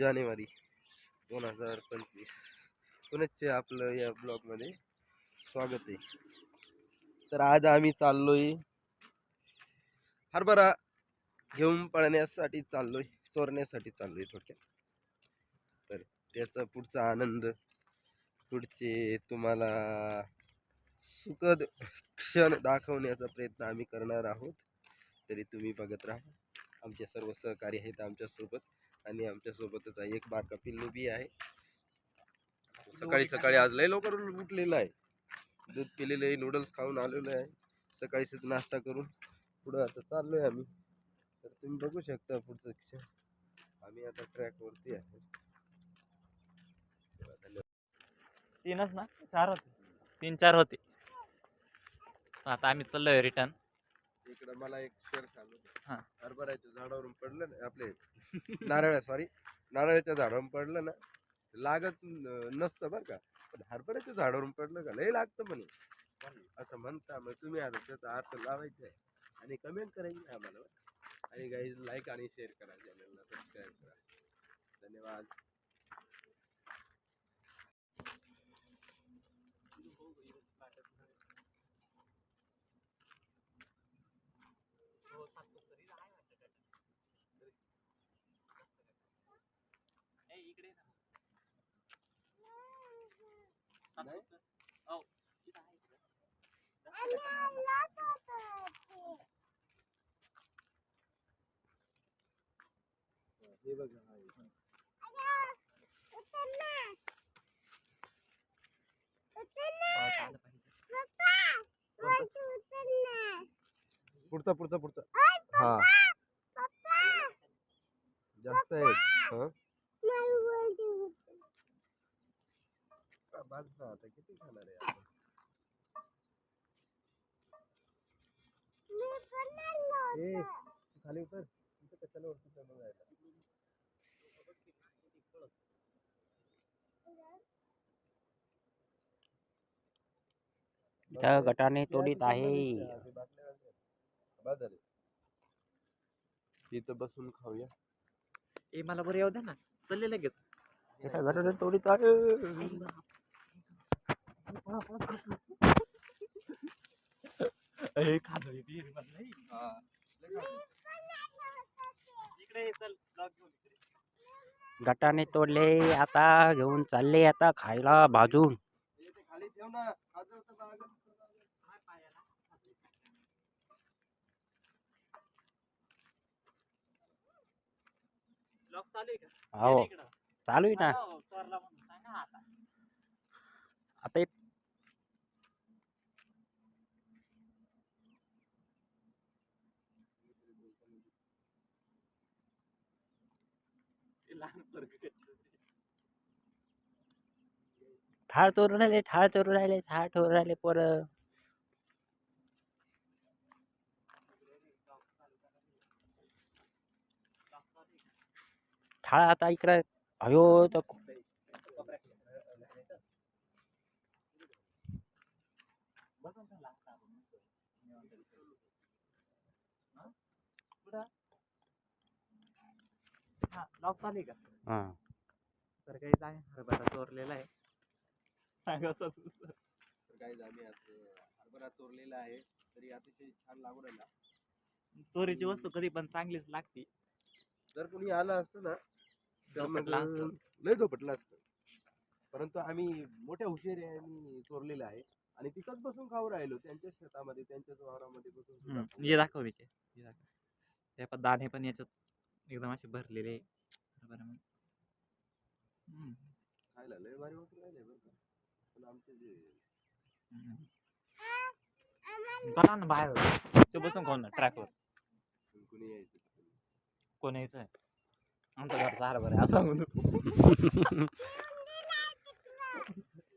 जानेवारी दोन हजार पंचवीस. पुण्याचे आपलं या ब्लॉगमध्ये स्वागत आहे. तर आज आम्ही चाललो आहे हरभरा घेऊन पळण्यासाठी चाललो आहे चोरण्यासाठी चाललो आहे थोडक्यात. तर त्याचा पुढचा आनंद पुढचे तुम्हाला सुखद क्षण दाखवण्याचा प्रयत्न आम्ही करणार आहोत. तरी तुम्ही बघत राहा. आमचे सर्व सहकारी आहेत आमच्यासोबत. आणि आमच्यासोबतच आहे. एक बारका पिल्लू बी आहे. सकाळी सकाळी आज लय लवकर उठलेलं आहे. दूध पिलेलं आहे नूडल्स खाऊन आलेलो आहे. सकाळीच नाश्ता करून पुढं आता चाललोय आम्ही. तर तुम्ही बघू शकता पुढचं क्षण. आम्ही आता ट्रॅकवरती आहे. तीनच ना? चार होते. तीन चार होते. आता आम्ही चाललोय रिटर्न इकडं मला एक शेअर सांगू हा. हरभऱ्याच्या झाडावरून पडलं ना आपले नारळ सॉरी नारळाच्या झाडावरून पडलं ना लागत न- नसतं बरं का. पण हरभऱ्याच्या झाडावरून पडलं का लय लागतं म्हणे. असं म्हणता मग तुम्ही आता त्याचा अर्थ लावायचा आहे. आणि कमेंट करायची आम्हाला बरं. आणि काही लाईक आणि शेअर करा चॅनलला सबस्क्राईब करा. धन्यवाद. हे. बघा हा एक. पुढचा पुढचा पुढचा. हा. जास्त आहेत हा. आता किती खाणार आहे आपण? ए खाली उतर. तिथं कशाला वरती चढून जायला इथं गटाने तोडीत आहे. तिथं बसून खाऊया. ए मला बरं येऊ द्या ना. चालले लगेच. गटाने तोडीत आहे. ए, खाजळ. इकडे चल घेऊन इकडे. गटाने तोडले आता घेऊन चालले आता खायला भाजून हे खाली ठेव ना? हो इकडं. चालू आहे ना हो, आता. आता एक ते लहान पोरगं कशाला? ठाळ चोरून राहिले ठाळ चोरून राहिले ठाळ चोरून राहिले पोर. ठाळ आता इकडे. अयो तर लॉक चालेल का? हा. तर काही आहे हरभरा चोरलेला आहे. सांगा सर तर काही आम्ही आज हरभरा चोरलेला आहे तरी अतिशय छान लागू राहिला. चोरीची वस्तू कधी पण चांगलीच लागते. जर कोणी आलं असतं ना तर झोपटला असतं. लय झोपटलं असतं. परंतु आम्ही मोठ्या हुशारी आम्ही चोरलेलं आहे. आणि तिथंच बसून खाऊ राहिलो त्यांच्या शेतामध्ये त्यांच्याच वावरामध्ये बसून सुद्धा खाऊ हे दाखव इथे हे दाखव. ते पण दाणे पण याच्यात एकदम असे भरलेले आहे. खायला लय भारी वाटू राहिले बरं का पण आमचे जे. चला ना बाहेर ते बसून खाऊ ना ट्रॅकवर कुणी यायचं. कोण यायचं आहे आमचं घरचा हरभरा आहे असं म्हणू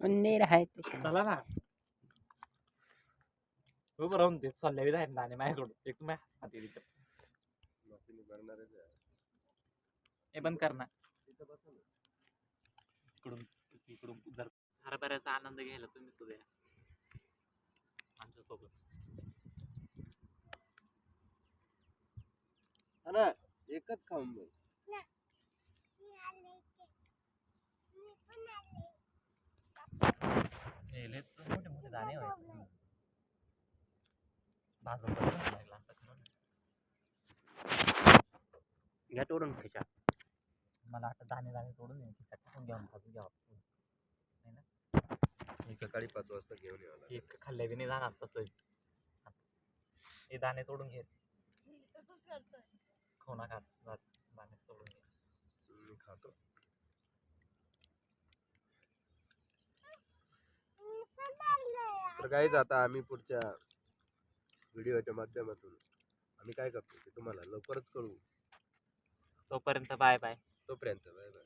उंदीर आहे ते. चला ना उभं राहून ते बी आहेत दाणे माझ्याकडून एक तुम्ही हाती तिथं मातीने भरणारच आहे. हे बंद कर ना तिथं बसा ना. इकडून इकडून जर हरभऱ्याचा आनंद घ्यायला तुम्ही सुद्धा. आमच्यासोबत हा ना एकच खाऊन बघ हे मोठे मोठे दाणे व्हायचे भाजून लागला. घ्या तोडून त्याच्या मला आता दाणे दाणे तोडून ये खिशात टाकून घ्यावं भाजून घ्यावं मी सकाळी पाच वाजता घेऊन इतकं खाल्ल्या बी नाही जाणार तसं हे दाणे तोडून घे. खाऊ जा- दाणे तोडून घे. खातो. तर काहीच आता आम्ही पुढच्या व्हिडिओच्या माध्यमातून आम्ही काय करतो ते तुम्हाला लवकरच करू तोपर्यंत बाय बाय. तोपर्यंत बाय बाय